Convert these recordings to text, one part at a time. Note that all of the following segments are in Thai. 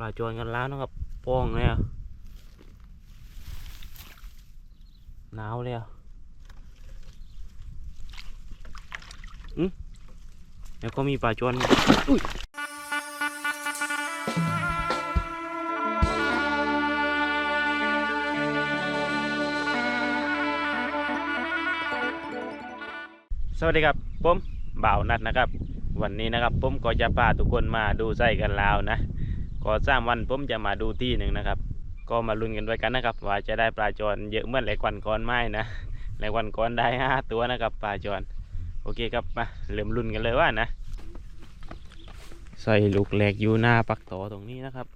ปลาจวนกันแล้วนะครับป้องเลยอะหนาวเลยอะอืมแล้วก็มีปลาจวนอุ้ยสวัสดีครับผมบ่าวนัดนะครับ วันนี้นะครับผมก็จะพาทุกคนมาดูไส้กันแล้วนะ ก็สามวันผมจะมาดูที่หนึ่งนะครับ ก็มาลุ้นกันด้วยกันนะครับ ว่าจะได้ปลาจรเยอะเมื่อนหลายวันก่อนไหมนะหลายวันก่อนได้ห้าตัวนะครับปลาจรโอเคครับมาเริ่มลุ้นกันเลยว่านะ ใส่ลูกแหลกอยู่หน้าปักต่อตรงนี้นะครับ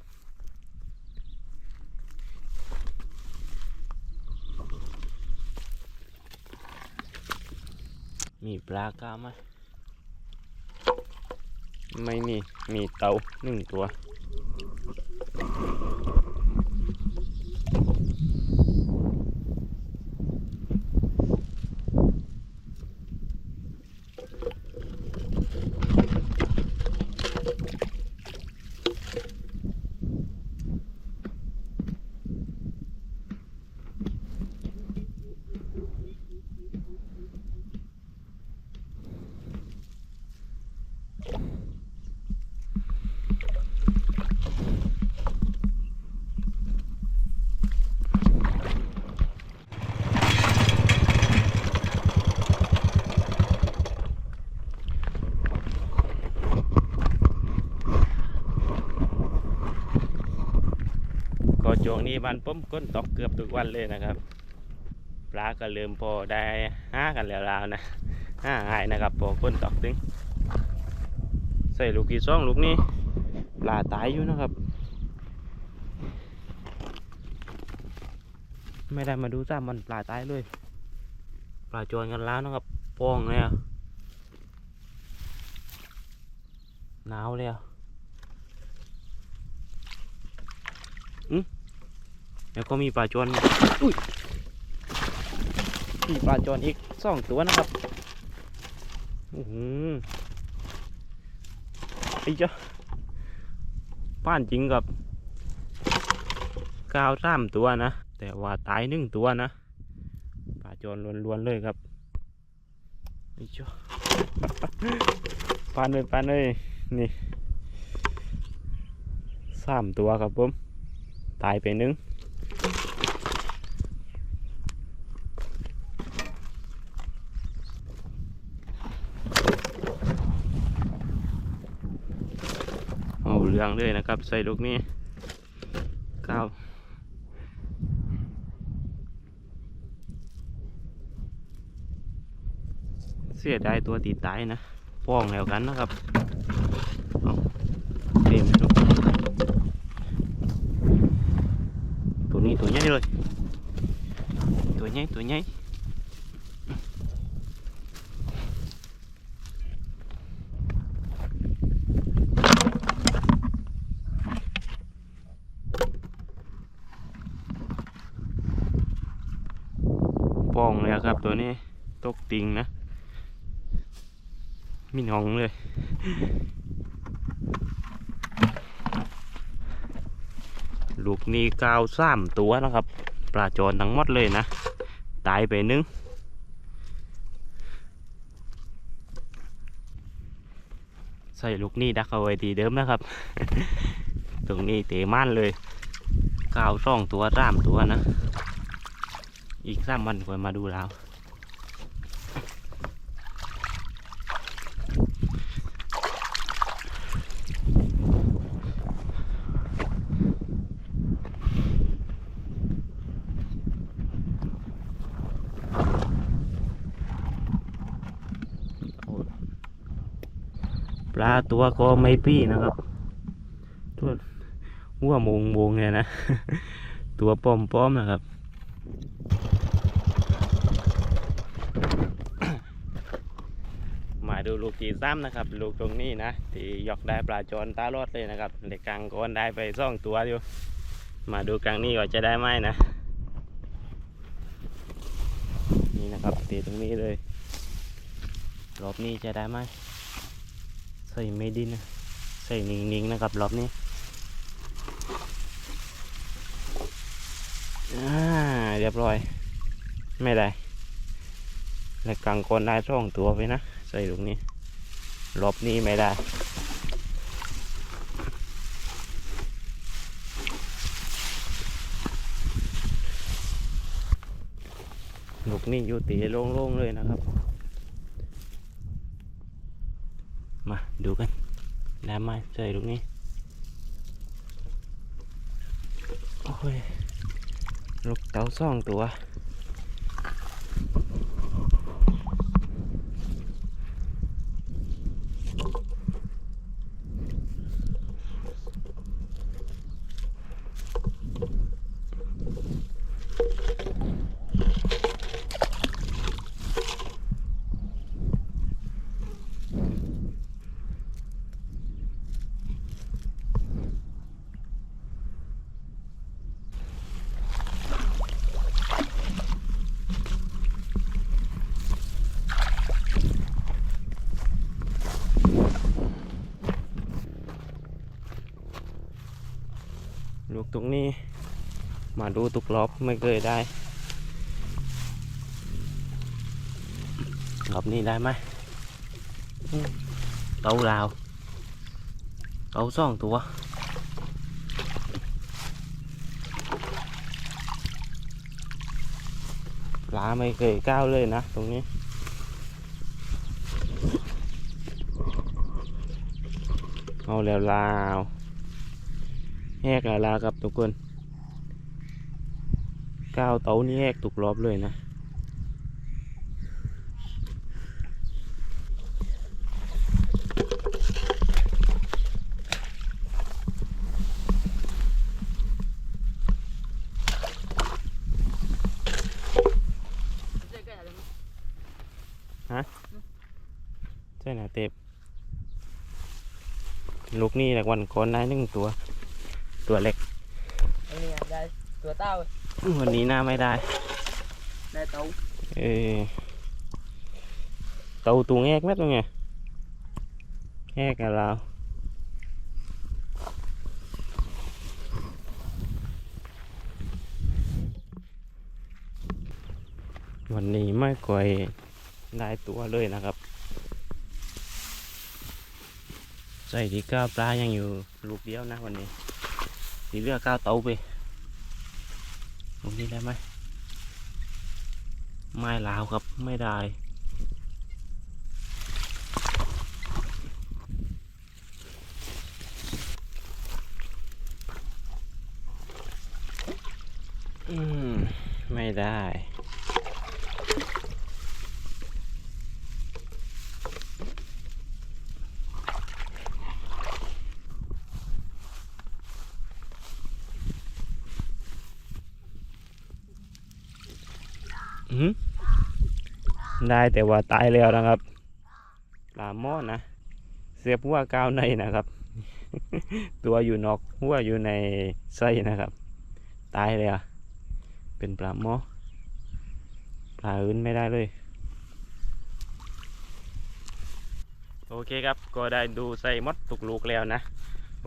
มีปลาก้าไหมไม่มี มีเต่าหนึ่งตัว you ก็ช่วงนี้มันผมก้นตกเกือบทุกวันเลยนะครับปลาก็เริ่มพอได้ห้ากันแล้วแล้วนะห้าหายนะครับพอก้นตกถึงใส่ลูกกี่ซองลูกนี้ปลาตายอยู่นะครับ ไม่ได้มาดูซ้ำมันปลาตายเลย ปลาจวนกันแล้วนะครับปองเลยอะหนาวเลยอะอืม แล้วก็มีปลาจวนอุ้ยมีปลาจวนอีกสองตัวนะครับโอ้โหไอ้เจ้าป้านจริงกับกาวสามตัวนะ แต่ว่าตายหนึ่งตัวนะปลาจวนล้วนๆเลยครับไอ้เจ้าปานเลยปานเลยนี่สามตัวครับผม ตายไปหนึ่ง เอาเรื่องเลยนะครับ ใส่ลูกนี้ก้าวเสียดายตัวตีตายนะป้องแล้วกันนะครับเอาเต็มลูกตัวนี้ตัวใหญ่เลย ตัวใหญ่ตัวใหญ่ ป้องเลยครับ ตัวนี้ตกติงนะ มีหนองเลย ลูกนี้กาวสามตัวนะครับ ปลาจรทั้งหมดเลยนะ ตายไปนึงใส่ลูกนี้ดักเอาไว้ทีเดิมนะครับ ตรงนี้เตะม่านเลยกาวสองตัวสามตัวนะ อีกสามวันค่อยมาดูแล้วปลาตัวก็ไม่ปี้นะครับตัวหัวมงมงเนี่ยนะ ตัวป้อมป้อมๆนะครับ มา ดูลูกที่ซ้ำนะครับ ลูกตรงนี้นะที่ยกได้ปลาจรตาลอดเลยนะครับเด็กกลางก้อนได้ไปสองตัวอยู่ มาดูกลางนี้ว่าจะได้ไหมนะ นี่นะครับตีตรงนี้เลยรอบนี้จะได้ไหมใส่ไม่ดินนะใส่นิ่งๆนะครับรอบนี้อ่เรียบร้อย ไม่ได้แล้วกลางคนได้ช่องตัวไปนะ ส่ลูกนี้รอบนี้ไม่ได้ลูกนี้อยู่ตีโล่งๆเลยนะครับ มาดูกันได้ไหมใส่ลูกนี้ โอ้ยลูกเต่าสองตัว ลูกตรงนี้ มาดูตุกรอบไม่เคยได้รอบนี้ได้ไหมอืมเต่าลาวเต่าสองตัวปลาไม่เคยก้าวเลยนะ ตรงนี้ เอาแล้วลาวแหกแล้วลาครับทุกคนก้าวเต้านี่แหกตุกรอบเลยนะใช่นะเต็บ ลูกนี่แหละวันก่อนได้หนึ่งตัว ตัวเล็กอันนี้ได้ตัวเต้าวันนี้น่าไม่ได้ ได้เต้าเออเตาตุงแอกไหมตรงไงแอกกับเราวันนี้ไม่ค่อยได้ตัวเลยนะครับ ใส่ที่ก้าปลายังอยู่ลูกเดียวนะวันนี้ที่เลือกก้าวเตาไปลูกนี้ได้ไหมไม่ลาวครับไม่ได้อืมไม่ได้ ได้แต่ว่าตายแล้วนะครับปลาหม้อนะ เสียบหัวก้าวในนะครับ ตัวอยู่นอกหัวอยู่ในไส้นะครับ ตายเลยอะเป็นปลาหม้อปลาอื่นไม่ได้เลยโอเคครับ ก็ได้ดูไส้มดตุกลูกแล้วนะ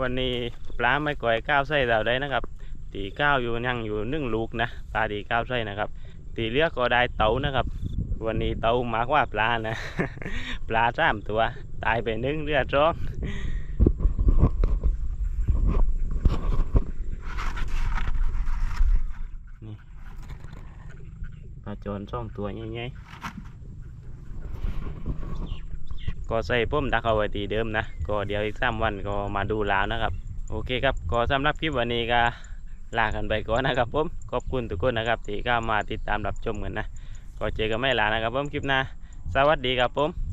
วันนี้ปลาไม่ก่อยก้าวไส้เราได้นะครับตีก้าวอยู่ยังอยู่นึ่งลูกนะ ปลาตีก้าวไส้นะครับ ตีเลือกก็ได้เต่านะครับ วันนี้เต่ามากว่าปลานะ ปลาสามตัวตายไปนึ่งเรือจ้องนี่ปลาจอนสองตัวใหญ่ๆก็ใส่พุ่มดักเอาไว้ตีเดิมนะ ก็เดี๋ยวอีกสามวันก็มาดูแล้วนะครับ โอเคครับ ก็สำหรับคลิปวันนี้ก็ ลากันไปก่อนนะครับผมขอบคุณทุกคนนะครับที่เข้ามาติดตามรับชมกันนะก็เจอกันไม่ลานะครับผมคลิปหน้าสวัสดีครับผม